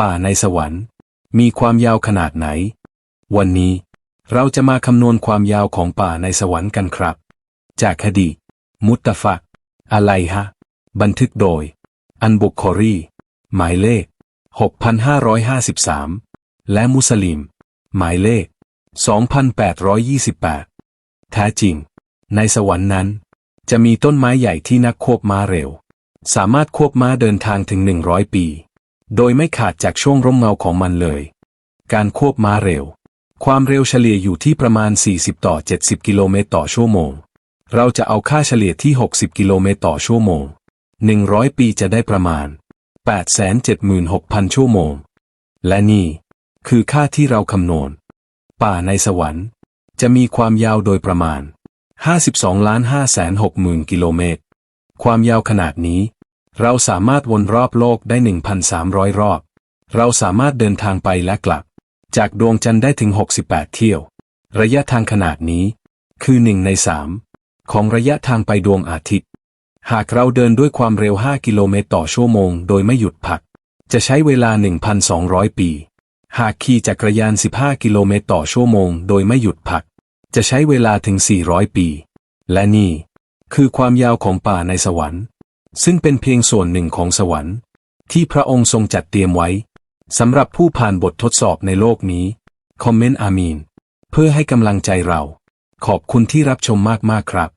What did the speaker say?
ป่าในสวรรค์ มีความยาวขนาดไหน วันนี้เราจะมาคำนวณความยาวของป่าในสวรรค์กันครับ จากคดี มุตตะฟักอะไรฮะ บันทึกโดย อันบุคคอรีหมายเลข 6,553 และมุสลิม หมายเลข 2,828 แท้จริง ในสวรรค์นั้น จะมีต้นไม้ใหญ่ที่นักควบม้าเร็ว สามารถควบม้าเดินทางถึง 100 ปี โดยไม่ขาดจากช่วงร่มเงาของมันเลย การควบม้าเร็ว ความเร็วเฉลี่ยอยู่ที่ประมาณ 40 ต่อ 70 กิโลเมตรต่อชั่วโมง เราจะเอาค่าเฉลี่ยที่ 60 กิโลเมตรต่อชั่วโมง 100 ปีจะได้ประมาณ 876,000 ชั่วโมง และนี่ คือค่าที่เราคำนวณ ป่าในสวรรค์ จะมีความยาวโดยประมาณ 52ล้าน5แสน6หมื่นกิโลเมตร ความยาวขนาดนี้ เราสามารถวนรอบโลกได้ 1,300 รอบ เราสามารถเดินทางไปและกลับ จากดวงจันทร์ได้ถึง 68 เที่ยว ระยะทางขนาดนี้ คือหนึ่งในสามของระยะทางไปดวงอาทิตย์ หากเราเดินด้วยความเร็ว 5 กิโลเมตรต่อชั่วโมงโดยไม่หยุดพัก จะใช้เวลา 1,200 ปี หากขี่จักรยาน 15 กิโลเมตรต่อชั่วโมงโดยไม่หยุดพัก จะใช้เวลาถึง 400 ปี และนี่ คือความยาวของป่าในสวรรค์ ซึ่งเป็นเพียงส่วนหนึ่งของสวรรค์ ที่พระองค์ทรงจัดเตรียมไว้สำหรับผู้ผ่านบททดสอบในโลกนี้ คอมเมนต์อามีน เพื่อให้กำลังใจเรา ขอบคุณที่รับชมมากๆครับ